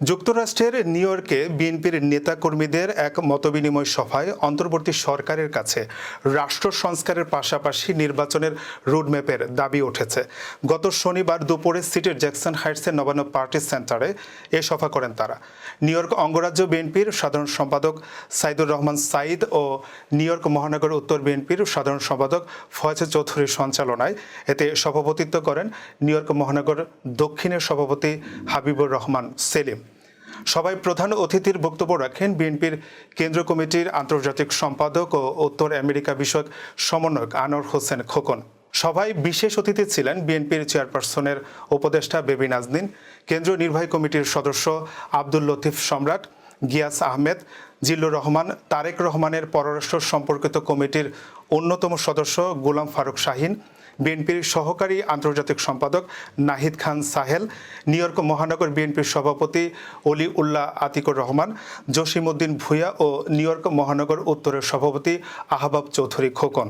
যুক্তরাষ্ট্রের নিউ ইয়র্কে বিএনপির নেতাকর্মীদের এক মতবিনিময় সভায় অন্তর্বর্তী সরকারের কাছে রাষ্ট্র সংস্কারের পাশাপাশি নির্বাচনের রোডম্যাপের দাবি উঠেছে। গত শনিবার দুপুরে সিটির জ্যাকসন হাইটসের নবান্ন পার্টি সেন্টারে এ সভা করেন তারা। নিউ ইয়র্ক অঙ্গরাজ্য বিএনপির সাধারণ সম্পাদক সাইদুর রহমান সাইদ ও নিউ ইয়র্ক মহানগর উত্তর বিএনপির সাধারণ সম্পাদক ফয়েজ চৌধুরীর সঞ্চালনায় এতে সভাপতিত্ব করেন নিউ ইয়র্ক মহানগর দক্ষিণের সভাপতি হাবিবুর রহমান সেলিম। সবাই প্রধান অতিথির বক্তব্য রাখেন বিএনপির কেন্দ্র কমিটির আন্তর্জাতিক সম্পাদক ও উত্তর আমেরিকা বিষয়ক সমন্বয়ক আনোয়ার হোসেন খোকন। সভায় বিশেষ অতিথি ছিলেন বিএনপির চেয়ারপারসনের উপদেষ্টা বেবি নাজদিন কেন্দ্রীয় নির্বাহী কমিটির সদস্য আব্দুল লতিফ সম্রাট গিয়াস আহমেদ, জিল্লুর রহমান, তারেক রহমানের পররাষ্ট্র সম্পর্কিত কমিটির অন্যতম সদস্য গোলাম ফারুক শাহিন, বিএনপির সহকারী আন্তর্জাতিক সম্পাদক নাহিদ খান সাহেল, নিউ ইয়র্ক মহানগর বিএনপির সভাপতি অলি উল্লাহ আতিকুর রহমান, জসিমউদ্দিন ভূঁইয়া ও নিউ ইয়র্ক মহানগর উত্তরের সভাপতি আহবাব চৌধুরী খোকন।